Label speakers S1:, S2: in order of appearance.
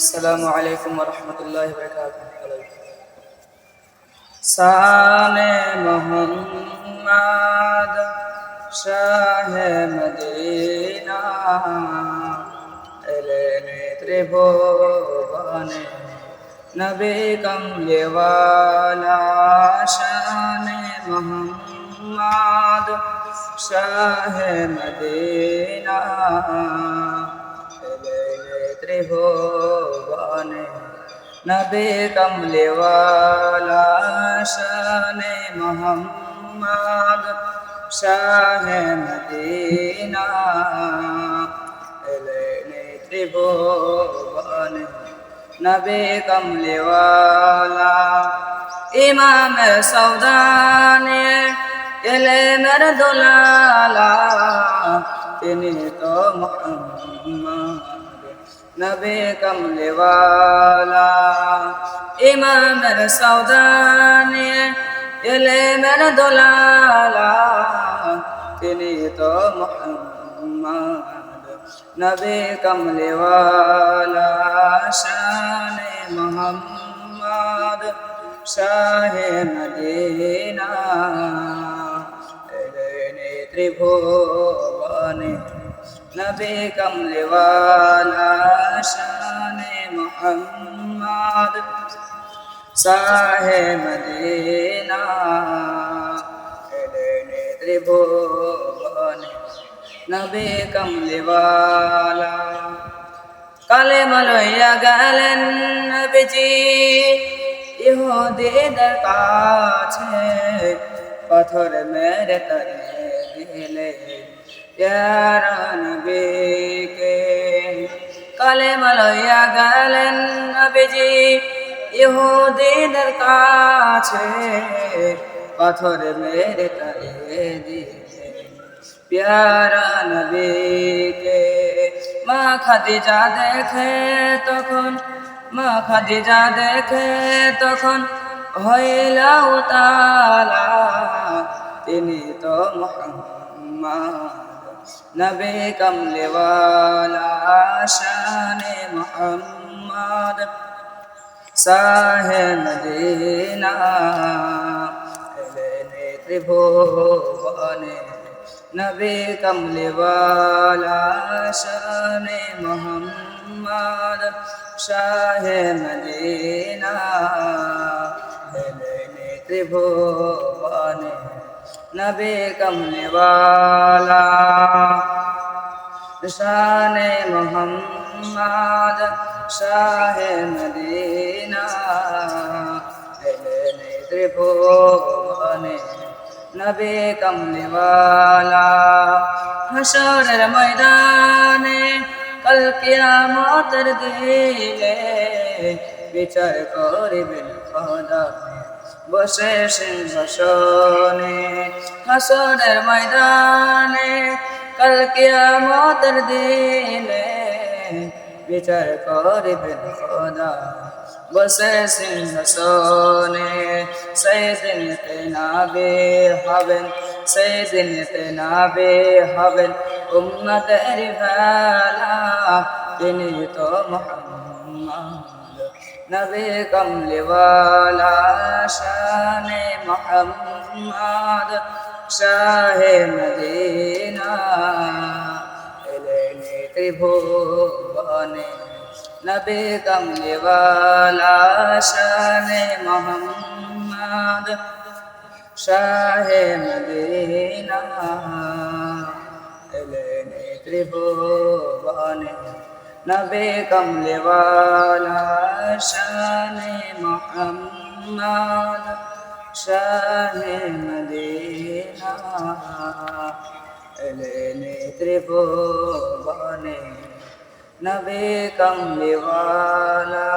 S1: السلام عليكم ورحمة الله وبركاته সানে মোহাম্মদ শাহ মদিনা এলেন ত্রিভুবনে নবী কমলেওয়ালা শানে মোহাম্মদ শাহ মদিনা ত্রিভুবনে নবী কমলেওয়ালা শানে মোহাম্মদ শাহ মদিনা এলেন ত্রিভুবনে নবী কমলেওয়ালা ইমাম সৌদানে এলেন দোলালা তিনি তো মোহাম্মদ নবী কমলেওয়ালা। ইমামের সৌদানে এলে মের দোলালা। তিনি তো মোহাম্মদ, নবী কমলেওয়ালা। শানে মোহাম্মদ, শাহে মদিনা। এলেন ত্রিভুবনে নবী কমলেওয়ালা শানে মোহাম্মদ সাহে মদিনা এলেন ত্রিভুবনে নবী কমলেওয়ালা কালে মলইয়া গেলেন নবীজি ইহুদিদের কাছে পাথর মেরে তরে দিলে প্যারা নবীকে কালে মলইয়া গেলেন নবীজি, ইহুদিদের কাছে পাথর মেরে তরে দিলে প্যারা নবীকে, মা খাদিজা দেখে তখন, মা খাদিজা দেখে তখন হইলা উতালা তিনি তো মোহাম্মদ। নবী কমলেওয়ালা শানে মোহাম্মদ সাহে মদিনা। ত্রিভুবনে নবী কমলেওয়ালা শানে মোহাম্মদ শাহে মদিনা। এলেন ত্রিভুবনে নবী কমলেওয়ালা। শানে মোহাম্মদ শাহে মদিনা, এলেন ত্রিভুবনে, নবী কমলেওয়ালা। হাসরের ময়দানে কল কিয়ামতের দিলে বিচার করিবেন খোদা বসে সিংহাসনে হাসরের ময়দানে, কল কিয়ামতের দিলে বিচার করিবেন খোদা। বসে সিংহাসনে সেই দিনতে নাবে হবেন সেই দিনতে নাবে হবেন উম্মতের ভেলা তিনি তো মোহাম্মদ। নবী কমলিওয়ালা শানে মোহাম্মদ শাহে মদিনা। এলেন ত্রিভুবনে নবী কমলিওয়ালা শানে মোহাম্মদ শাহে মদিনা। এলেন ত্রিভুবনে নবী কমলিওয়ালা শানে মোহাম্মদ শানে মদিনা এলেন ত্রিভুবনে নবী কমলিওয়ালা